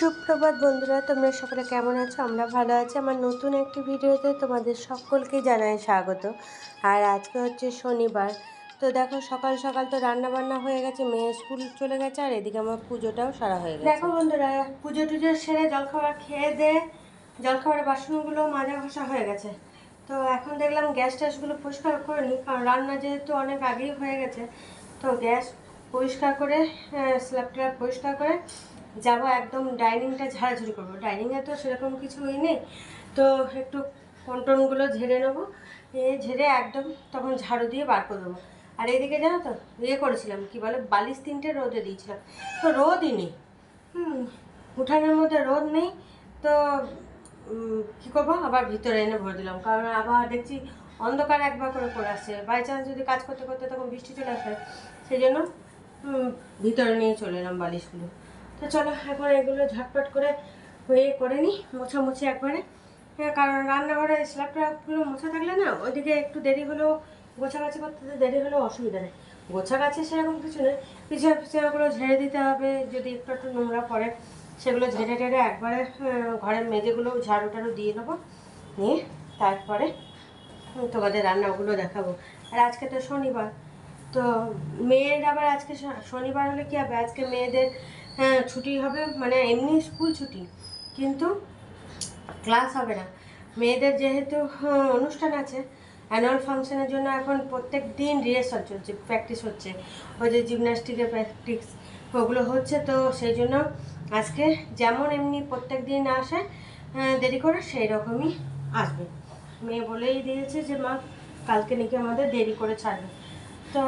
সুপ্রভাত বন্ধুরা, তোমরা সকলে কেমন আছো? আমরা ভালো আছি। আমার নতুন একটি ভিডিওতে তোমাদের সকলকে জানাই স্বাগত। আর আজকে হচ্ছে শনিবার। তো দেখো, সকাল সকাল তো রান্না বান্না হয়ে গেছে, মেয়ে স্কুল চলে গেছে, আর এদিকে আমার পুজোটাও সারা হয়ে গেছে। দেখো বন্ধুরা, পুজো টুজো সেরে জলখাবার খেয়ে দে জলখাবারের বাসনগুলো মাজা ঘষা হয়ে গেছে। তো এখন দেখলাম গ্যাস ট্যাসগুলো পরিষ্কার করে নিই, কারণ রান্না যেহেতু অনেক আগেই হয়ে গেছে, তো গ্যাস পরিষ্কার করে স্ল্যাব ট্ল্যাব পরিষ্কার করে যাব একদম ডাইনিংটা ঝাড়াঝুড়ি করব। ডাইনিংয়ে তো সেরকম কিছুই নেই। তো একটু কন্টনগুলো ঝেড়ে নেব। এ ঝেড়ে একদম তখন ঝাড়ু দিয়ে বার করে দেবো। আর এদিকে জানো তো ইয়ে করেছিলাম, কি বলে, বালিশ তিনটে রোদে দিয়েছিলাম। তো রোদই নেই। হুম, উঠানের মধ্যে রোদ নেই। তো কি করব, আবার ভিতরে এনে ভরে দিলাম। কারণ আবার দেখছি অন্ধকার একবার করে করে আসছে। বাই চান্স যদি কাজ করতে করতে তখন বৃষ্টি চলে আসে, সেই জন্য ভিতরে নিয়ে চলে এলাম বালিশগুলো। তো চলো এখন এগুলো ঝটপট করে হয়ে করে নিই মোছামুছি একবারে। কারণ রান্নাঘরে স্ল্যাব ট্ল্যাবগুলো মোছা থাকলে না, ওইদিকে একটু দেরি হলেও গোছাগাছি করতে দেরি হলেও অসুবিধা নেই। গোছাগাছি সেরকম কিছু নেই পিছিয়ে পিছিয়েগুলো ঝেড়ে দিতে হবে, যদি একটু একটু নোংরা পড়ে, সেগুলো ঝেড়ে টেড়ে একবারে ঘরের মেঝেগুলো ঝাড়ু টাড়ু দিয়ে নেব, নিয়ে তারপরে তোমাদের রান্নাগুলো দেখাবো। আর আজকে তো শনিবার, তো মেয়ের আবার আজকে শনিবার হলে কি হবে? আজকে মেয়েদের ছুটি হবে মানে এমনি স্কুল ছুটি কিন্তু ক্লাস হবে না। মেয়েদের যেহেতু হ্যাঁ, অনুষ্ঠান আছে অ্যানুয়াল ফাংশনের জন্য এখন প্রত্যেক দিন রিহার্সাল চলছে প্র্যাকটিস হচ্ছে। ওই যে জিমন্যাস্টিকের প্র্যাকটিস ওগুলো হচ্ছে তো সেই জন্য আজকে যেমন এমনি প্রত্যেক দিন আসে দেরি করে সেই রকমই আসবে। মেয়ে বলেই দিয়েছে যে মা কালকে নাকি আমাদের দেরি করে ছাড়বে। তো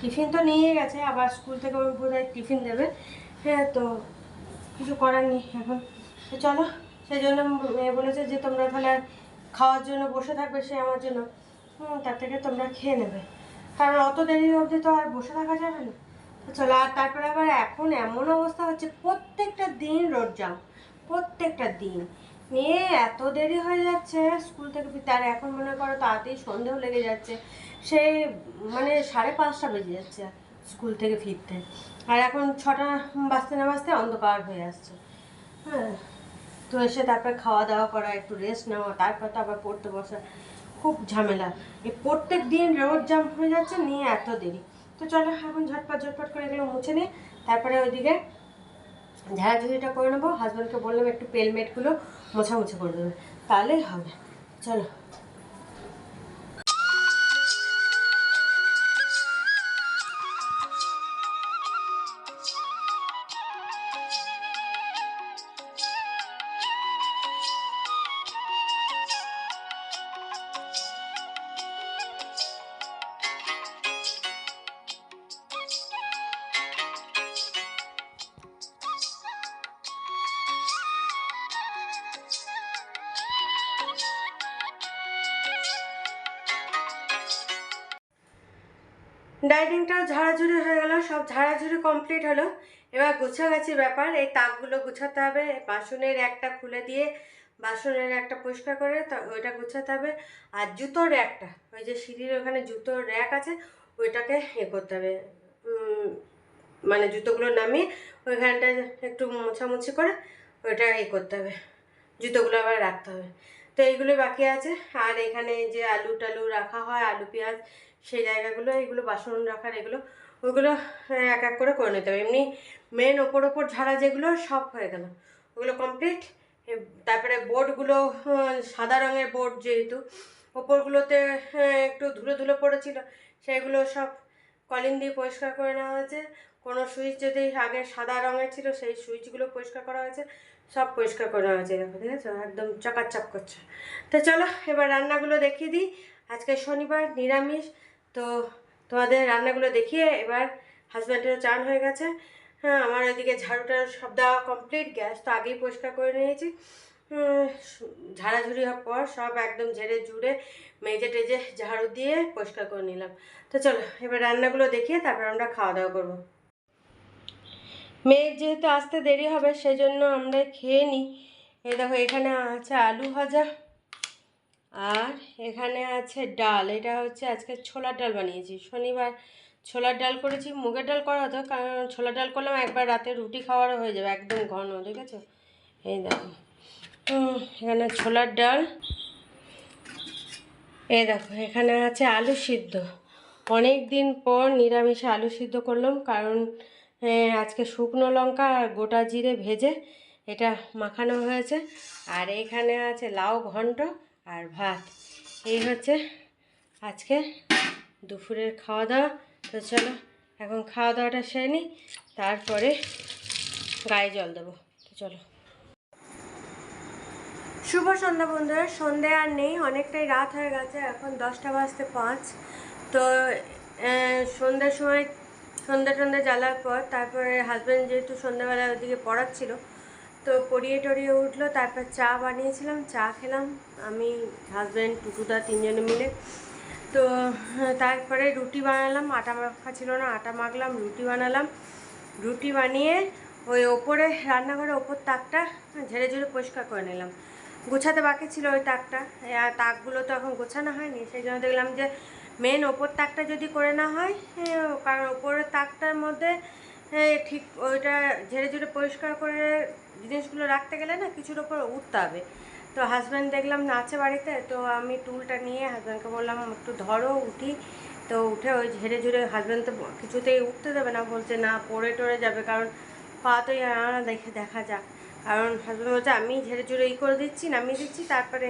টিফিন তো নিয়ে গেছে আবার স্কুল থেকে বোধ হয় টিফিন দেবে। হ্যাঁ তো কিছু করার নেই এখন। চলো সেই জন্য মেয়ে বলেছে যে তোমরা তাহলে খাওয়ার জন্য বসে থাকবে, সে আমার জন্য। হুম, তার থেকে তোমরা খেয়ে নেবে। কারণ অত দেরি অবধি তো আর বসে থাকা যাবে না। চলো, আর তারপরে আবার এখন এমন অবস্থা হচ্ছে, প্রত্যেকটা দিন রোড জাম, প্রত্যেকটা দিন। মেয়ে এত দেরি হয়ে যাচ্ছে স্কুল থেকে আর এখন মনে করো তাড়াতাড়ি সন্ধেও লেগে যাচ্ছে। সেই মানে সাড়ে পাঁচটা বেজে যাচ্ছে স্কুল থেকে ফিরতে। আর এখন ছটা বাজতে না বাজতে অন্ধকার হয়ে আসছে। হ্যাঁ তো এসে তারপর খাওয়া দাওয়া করা, একটু রেস্ট নেওয়া, তারপর তো আবার পড়তে বসা। খুব ঝামেলা। এই প্রত্যেক দিন রোড জাম হয়ে যাচ্ছে, নিয়ে এত দেরি। তো চলো এখন ঝটপট ঝটপট করে এগুলো মুছে নিই। তারপরে ওইদিকে ঝাড়াঝুড়িটা করে নেব। হাজব্যান্ডকে বললাম একটু পেলমেটগুলো মোছামুছি করে দেবে। তাহলেই হবে। চলো। ডাইনিংটাও ঝাড়াঝুড়ি হয়ে গেল, সব ঝাড়াঝুড়ি কমপ্লিট হলো। এবার গুছাগাছির ব্যাপার, এই তাকগুলো গুছাতে হবে, বাসনের একটা খুলে দিয়ে বাসনের একটা পরিষ্কার করে ওইটা গুছাতে হবে। আর জুতোর র্যাকটা, ওই যে সিঁড়ির ওখানে জুতোর র্যাক আছে, ওইটাকে এ করতে হবে। মানে জুতোগুলো নামিয়ে ওইখানটায় একটু মোছামুছি করে ওইটা এ করতে হবে। জুতোগুলো আবার রাখতে হবে। তো এইগুলো বাকি আছে। আর এখানে যে আলু টালু রাখা হয়, আলু পেঁয়াজ সেই জায়গাগুলো, এগুলো বাসন রাখার, এগুলো ওইগুলো এক এক করে করে নিতে হবে। এমনি মেন ওপর ওপর ঝাড়া যেগুলো সব হয়ে গেল। ওগুলো কমপ্লিট তারপরে বোর্ডগুলো সাদা রঙের বোর্ড যেহেতু, ওপরগুলোতে একটু ধুলো ধুলো পড়েছিল সেইগুলো সব কলিন দিয়ে পরিষ্কার করে নেওয়া হয়েছে। কোনো সুইচ যদি আগে সাদা রঙের ছিল, সেই সুইচগুলো পরিষ্কার করা হয়েছে। সব পরিষ্কার করে নেওয়া হয়েছে, দেখো, ঠিক আছে? একদম চকাচক করছে। তো চলো, এবার রান্নাগুলো দেখিয়ে দিই। আজকে শনিবার, নিরামিষ। তো তোমাদের রান্নাগুলো দেখিয়ে এবার হাজব্যান্ডেরও চান হয়ে গেছে। হ্যাঁ আমার ওইদিকে ঝাড়ুটা সব দেওয়া কমপ্লিট গ্যাস তো আগেই পরিষ্কার করে নিয়েছি। ঝাড়াঝুড়ি হওয়ার পর সব একদম ঝেড়ে জুড়ে মেজে টেজে ঝাড়ু দিয়ে পরিষ্কার করে নিলাম। তো চলো, এবার রান্নাগুলো দেখিয়ে তারপর আমরা খাওয়া দাওয়া করব। মেয়ের যেহেতু আসতে দেরি হবে সেই জন্য আমরা খেয়ে নিই। এই দেখো, এখানে আছে আলু ভাজা। আর এখানে আছে ডাল, এটা হচ্ছে আজকে ছোলার ডাল বানিয়েছি। শনিবার ছোলার ডাল করেছি, মুগের ডাল করা হতো, কারণ ছোলার ডাল করলাম একবার রাতে রুটি খাওয়ারও হয়ে যাবে, একদম ঘন, ঠিক আছে? এই দেখো এখানে ছোলার ডাল, এই দেখো, এখানে আছে আলু সিদ্ধ। অনেক দিন পর নিরামিষে আলু সিদ্ধ করলাম, কারণ আজকে শুকনো লঙ্কা আর গোটা জিরে ভেজে এটা মাখানো হয়েছে। আর এখানে আছে লাউ ঘন্ট আর ভাত। এই হচ্ছে আজকে দুপুরের খাওয়া দাওয়া তো চলো, এখন খাওয়া দাওয়াটা সেরে নিই, তারপরে গায়ে জল দেবো। তো চলো। শুভ সন্ধ্যা বন্ধুরা, সন্ধে আর নেই, অনেকটাই রাত হয়ে গেছে, এখন দশটা বাজতে পাঁচ। তো সন্ধ্যার সময় সন্ধ্যা টন্ধে জ্বালার পর, তারপরে হাজব্যান্ড যেহেতু সন্ধ্যাবেলা ওদিকে পড়াচ্ছিল তো পড়িয়ে টড়িয়ে উঠল, তারপর চা বানিয়েছিলাম, চা খেলাম। আমি হাজব্যান্ড টুটুদা তিনজনে মিলে। তো তারপরে রুটি বানালাম, আটা মাখা ছিল না, আটা মাখলাম, রুটি বানালাম। রুটি বানিয়ে ওই ওপরে রান্নাঘরে ওপর তাকটা ঝেড়ে ঝেড়ে পরিষ্কার করে নিলাম। গোছাতে বাকি ছিল ওই তাকটা। তাকগুলো তো এখন গোছানো হয়নি, সেই জন্য দেখলাম যে মেন ওপর তাকটা যদি করে না হয় কারণ ওপরের তাকটার মধ্যে ঠিক ওইটা ঝেড়ে ঝেড়ে পরিষ্কার করে জিনিসগুলো রাখতে গেলে না কিছুর ওপর উঠতে হবে। তো হাজব্যান্ড দেখলাম না আছে বাড়িতে, তো আমি টুলটা নিয়ে হাজব্যান্ডকে বললাম একটু ধরো, উঠি। তো উঠে ওই ঝেড়ে ঝুড়ে হাজব্যান্ড তো কিছুতেই উঠতে দেবে না, বলছে, না, পড়ে টরে যাবে। কারণ পা তো না দেখে দেখা যাক। কারণ হাজব্যান্ড বলছে, আমি ঝেড়ে ঝুড়ে ই করে দিচ্ছি, নামিয়ে দিচ্ছি, তারপরে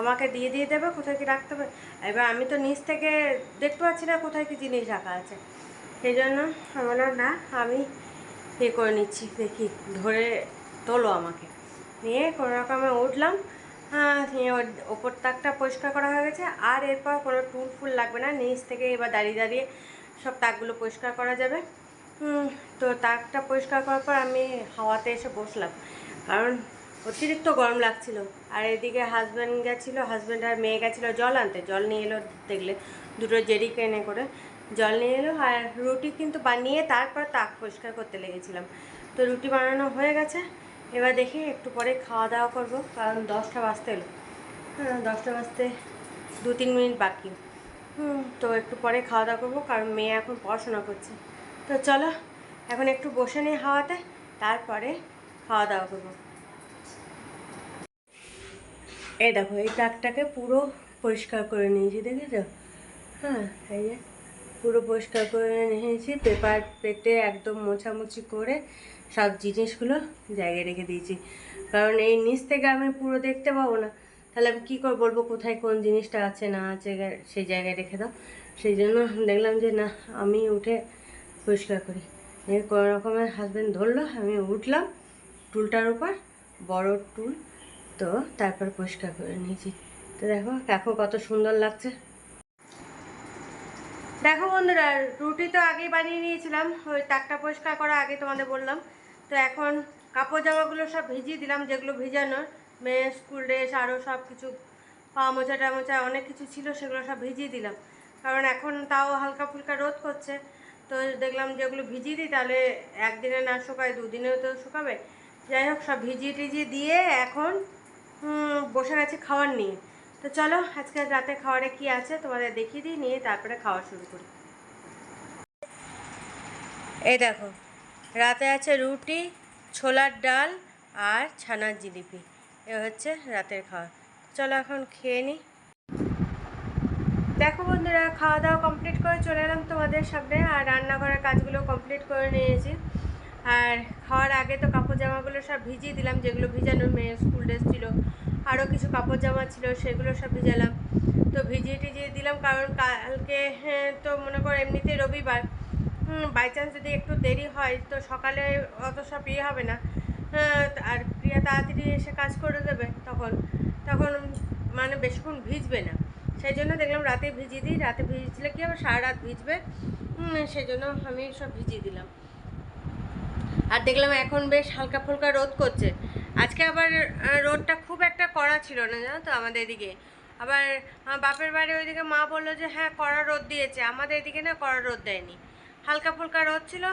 আমাকে দিয়ে দিয়ে দেবে কোথায় কি রাখতে হবে? এবার আমি তো নিচ থেকে দেখতে পাচ্ছি না কোথায় কি জিনিস রাখা আছে। সেই জন্য বললাম না, আমি এ করে নিচ্ছি, দেখি, ধরে তোলো আমাকে। নিয়ে কোনো রকমে উঠলাম ওপর তাকটা পরিষ্কার করা হয়ে গেছে, আর এরপর কোনো টুল ফুল লাগবে না, নিচ থেকে এবার দাঁড়িয়ে দাঁড়িয়ে সব তাকগুলো পরিষ্কার করা যাবে। তো তাকটা পরিষ্কার করার পর আমি হাওয়াতে এসে বসলাম, কারণ অতিরিক্ত গরম লাগছিল। আর এদিকে হাজব্যান্ড গেছিল হাজব্যান্ড আর মেয়ে গেছিল জল আনতে, জল নিয়ে এলো দেখলে, দুটো জেরি কেনে করে। জল নিয়ে এলো আর রুটি কিন্তু বানিয়ে তারপর তাক পরিষ্কার করতে লেগেছিলাম। তো রুটি বানানো হয়ে গেছে। এবার দেখি একটু পরে খাওয়া দাওয়া করব, কারণ দশটা বাজতে এলো। হ্যাঁ দশটা বাজতে দু তিন মিনিট বাকি। হুম, তো একটু পরে খাওয়া দাওয়া করব, কারণ মেয়ে এখন পড়াশোনা করছে। তো চলো, এখন একটু বসে নিই হাওয়াতে, তারপরে খাওয়া দাওয়া করব। এই দেখো, এই টাকটাকে পুরো পরিষ্কার করে নিয়েছি, দেখেছ? হ্যাঁ এই যে। পুরো পরিষ্কার করে নিয়েছি, পেপার পেতে একদম মোছামুছি করে সব জিনিসগুলো জায়গায় রেখে দিয়েছি। কারণ এই নিচ থেকে আমি পুরো দেখতে পাবো না। তাহলে আমি কী করে বলব কোথায় কোন জিনিসটা আছে, না আছে, সেই জায়গায় রেখে দাও। সেই জন্য দেখলাম যে, না, আমি উঠে পরিষ্কার করি। কোনো রকমের হাজব্যান্ড ধরলো, আমি উঠলাম টুলটার উপর, বড় টুল, তো তারপর পরিষ্কার করে নিয়েছি। তো দেখো দেখো কত সুন্দর লাগছে। দেখো বন্ধুরা, রুটি তো আগেই বানিয়ে নিয়েছিলাম, ওই টাকটা পরিষ্কার করা আগে তোমাদের বললাম। তো এখন কাপড় জামাগুলো সব ভিজিয়ে দিলাম, যেগুলো ভিজানোর, মেয়ে, স্কুল ড্রেস আরও সব কিছু, পা মোচা টামোচা অনেক কিছু ছিল, সেগুলো সব ভিজিয়ে দিলাম। কারণ এখন তাও হালকা ফুলকা রোদ করছে, তো দেখলাম যেগুলো ভিজিয়ে দিই, তাহলে একদিনে না শুকায়, দুদিনেও তো শুকাবে। যাই হোক, সব ভিজিয়ে টিজিয়ে দিয়ে এখন বসে গেছে খাবার নিয়ে। তো চলো আজকে রাতে খাওয়ারে কি আছে তোমাদের দেখিয়ে দিই, নিয়ে তারপরে খাওয়া শুরু করি। এই দেখো, রাতে আছে রুটি, ছোলার ডাল আর ছানার জিলিপি। এ হচ্ছে রাতের খাওয়া। চলো এখন খেয়ে নিই দেখো বন্ধুরা, খাওয়া দাওয়া কমপ্লিট করে চলে এলাম তোমাদের সামনে, আর রান্নাঘরের কাজগুলো কমপ্লিট করে নিয়েছি। আর খাওয়ার আগে তো কাপড় জামাগুলো সব ভিজিয়ে দিলাম, যেগুলো ভিজানো মেয়ে স্কুল ড্রেস ছিল। আরও কিছু কাপড় জামা ছিল সেগুলো সব ভিজালাম। তো ভিজিয়ে টিজিয়ে দিলাম কারণ কালকে হ্যাঁ, তো মনে করো এমনিতেই রবিবার। বাই চান্স যদি একটু দেরি হয় তো সকালে অত সব ইয়ে হবে না। হ্যাঁ, আর প্রিয়া তাড়াতাড়ি এসে কাজ করে দেবে তখন। তখন মানে বেশিক্ষণ ভিজবে না। সেই জন্য দেখলাম রাতে ভিজিয়ে দিই রাতে ভিজলে কি হবে? সারা রাত ভিজবে। সেই জন্য আমি সব ভিজিয়ে দিলাম। আর দেখলাম এখন বেশ হালকা ফুলকা রোদ করছে। আজকে আবার রোদটা খুব একটা কড়া ছিল না জানো তো আমাদের এদিকে। আবার বাপের বাড়ি ওইদিকে মা বলল যে হ্যাঁ কড়া রোদ দিয়েছে। আমাদের এদিকে না কড়া রোদ দেয়নি। হালকা ফুলকা রোদ ছিল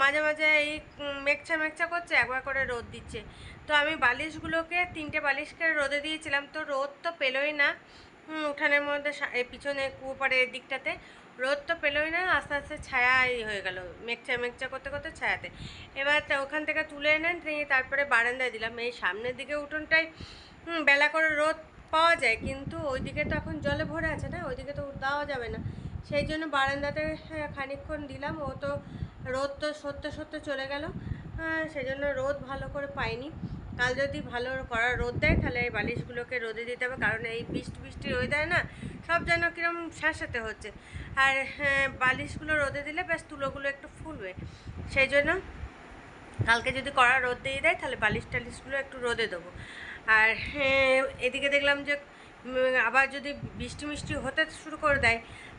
মাঝে মাঝে এই উম, মেঘচা মেঘচা করছে একবার করে রোদ দিচ্ছে। তো আমি বালিশগুলোকে তিনটে বালিশকে রোদে দিয়েছিলাম। তো রোদ তো পেলোই না উঠানের মধ্যে পিছনে কুয়োপাড়ের দিকটাতে। রোদ তো পেলোই না আস্তে আস্তে ছায়াই হয়ে গেল মেঘচা মেঘচা করতে করতে ছায়াতে। এবার ওখান থেকে তুলে এনেন নিয়ে তারপরে বারান্দায় দিলাম। এই সামনের দিকে উঠোনটাই বেলা করে রোদ পাওয়া যায় কিন্তু ওইদিকে তো এখন জলে ভরে আছে না ওইদিকে তো দেওয়া যাবে না। সেই জন্য বারান্দাতে হ্যাঁ, খানিকক্ষণ দিলাম ও তো রোদ তো সত্যি সত্যি চলে গেল। সেই জন্য রোদ ভালো করে পাইনি। কাল যদি ভালো করা রোদ দেয় তাহলে এই বালিশগুলোকে রোদে দিতে হবে। কারণ এই বৃষ্টি বৃষ্টি ওয়েদার না সব যেন কীরকম শাঁসাতে হচ্ছে। আর হ্যাঁ, বালিশগুলো রোদে দিলে বেশ তুলোগুলো একটু ফুলবে। সেই জন্য কালকে যদি কড়া রোদ দিয়ে দেয় তাহলে বালিশ টালিশগুলো একটু রোদে দেবো। আর হ্যাঁ, এদিকে দেখলাম যে আবার যদি বৃষ্টি মিষ্টি হতে শুরু করে দেয়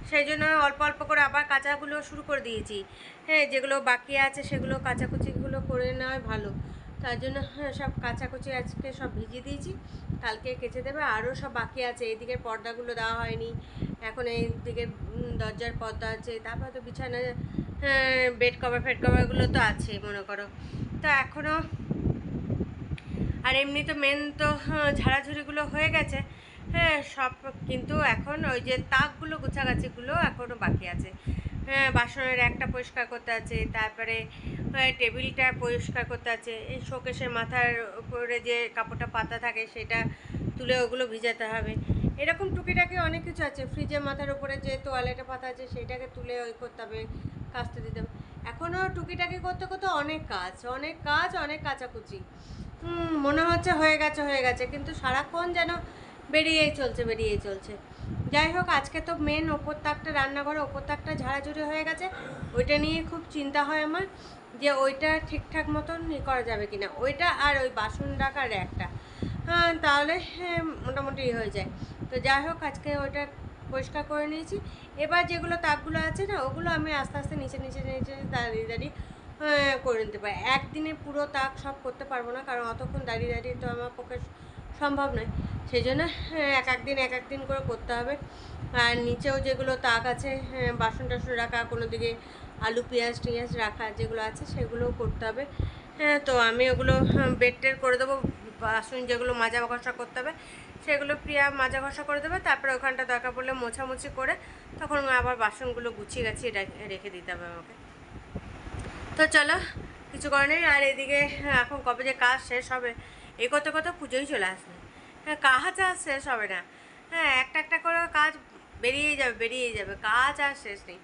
সেই জন্য অল্প অল্প করে আবার কাঁচাগুলো শুরু করে দিয়েছি। হ্যাঁ যেগুলো বাকি আছে সেগুলো কাঁচাকুচিগুলো করে নেওয়াই ভালো। তার জন্য হ্যাঁ, সব কাঁচাকুচি আজকে সব ভিজিয়ে দিয়েছি। কালকে কেচে দেবে আরও সব বাকি আছে। এইদিকের পর্দাগুলো দেওয়া হয়নি। এখন এই দিকে দরজার পর্দা আছে। তারপর তো বিছানা বেড কভার ফেড কভারগুলো তো আছে মনে করো। তো এখনও আর এমনি তো মেন তো হ্যাঁ, ঝাড়াঝুড়িগুলো হয়ে গেছে। হ্যাঁ সব কিন্তু এখন ওই যে তাকগুলো গুছাগাছিগুলো এখনও বাকি আছে। হ্যাঁ বাসনের একটা পরিষ্কার করতে আছে। তারপরে টেবিলটা পরিষ্কার করতে আছে। এই শোকেশের মাথার উপরে যে কাপড়টা পাতা থাকে, সেটা তুলে ওগুলো ভিজাতে হবে। এরকম টুকিটাকি অনেক কিছু আছে। ফ্রিজের মাথার উপরে যে তোয়ালেটা পাতা আছে, সেটাকে তুলে ওই করতে হবে কাচতে দিতে হবে। এখনও টুকিটাকি করতে করতে অনেক কাজ অনেক কাজ, অনেক কাচাকুচি। মনে হচ্ছে হয়ে গেছে হয়ে গেছে, কিন্তু সারাক্ষণ যেন বেরিয়েই চলছে বেরিয়েই চলছে। যাই হোক, আজকে তো মেন ওপর তাকটা, রান্নাঘরে ওপর তাকটা ঝাড়াঝুড়ি হয়ে গেছে। ওইটা নিয়ে খুব চিন্তা হয় আমার। যে ওইটা ঠিকঠাক মতন করা যাবে কি না ওইটা আর ওই বাসন রাখার একটা। হ্যাঁ তাহলে হ্যাঁ, মোটামুটি হয়ে যায়। তো যাই হোক আজকে ওইটা পরিষ্কার করে নিয়েছি। এবার যেগুলো তাকগুলো আছে না ওগুলো আমি আস্তে আস্তে নিচে নিচে নিচে দাঁড়িয়ে দাঁড়িয়ে হ্যাঁ, করে নিতে পারি। একদিনে পুরো তাক সব করতে পারব না কারণ অতক্ষণ দাঁড়িয়ে দাঁড়িয়ে তো আমার পক্ষে সম্ভব নয়। সেই জন্য হ্যাঁ, এক এক দিন এক এক দিন করে করতে হবে। আর নিচেও যেগুলো তাক আছে বাসন টাসন রাখা কোনো দিকে আলু পেঁয়াজ টিয়াজ রাখা যেগুলো আছে সেগুলোও করতে হবে। হ্যাঁ তো আমি ওগুলো বেড করে দেবো বাসন যেগুলো মাজা ঘষা করতে হবে সেগুলো প্রিয়া মাজা ঘষা করে দেবে তারপরে ওখানটা দরকার পড়লে মোছামুছি করে তখন আবার বাসনগুলো গুছিয়ে গাছিয়ে রেখে- দিতে হবে আমাকে। তো চলো কিছু করে নেই আর এদিকে হ্যাঁ, এখন কবে যে কাজ শেষ হবে এই করতে করতে পুজোই চলে আসবে। হ্যাঁ কাজ আর শেষ হবে না। হ্যাঁ একটা একটা করে কাজ বেরিয়েই যাবে বেরিয়েই যাবে কাজ আর শেষ নেই।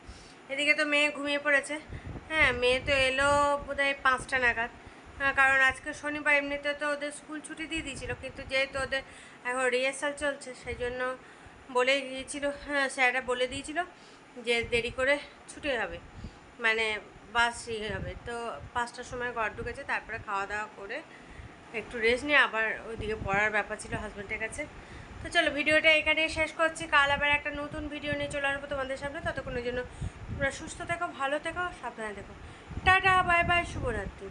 এদিকে তো মেয়ে ঘুমিয়ে পড়েছে। হ্যাঁ মেয়ে তো এলো বোধহয় পাঁচটা নাগাদ। হ্যাঁ কারণ আজকে শনিবার এমনিতে তো ওদের স্কুল ছুটি দিয়ে দিয়েছিলো, কিন্তু যেহেতু ওদের এখন রিহার্সাল চলছে সেই জন্য বলে গিয়েছিল হ্যাঁ স্যাররা বলে দিয়েছিল যে দেরি করে ছুটি হবে মানে বাস ইয়ে হবে। তো পাঁচটার সময় ঘর ঢুকেছে, তারপরে খাওয়া দাওয়া করে একটু রেস্ট নিয়ে আবার ওইদিকে পড়ার ব্যাপার ছিল হাজব্যান্ডের কাছে। তো চলো, ভিডিওটা এখানেই শেষ করছি। কাল আবার একটা নতুন ভিডিও নিয়ে চলে আসব তোমাদের সামনে। ততক্ষণের জন্য তোমরা সুস্থ থেকো ভালো থেকো সাবধানে থেকো। টাটা বাই বাই শুভরাত্রি।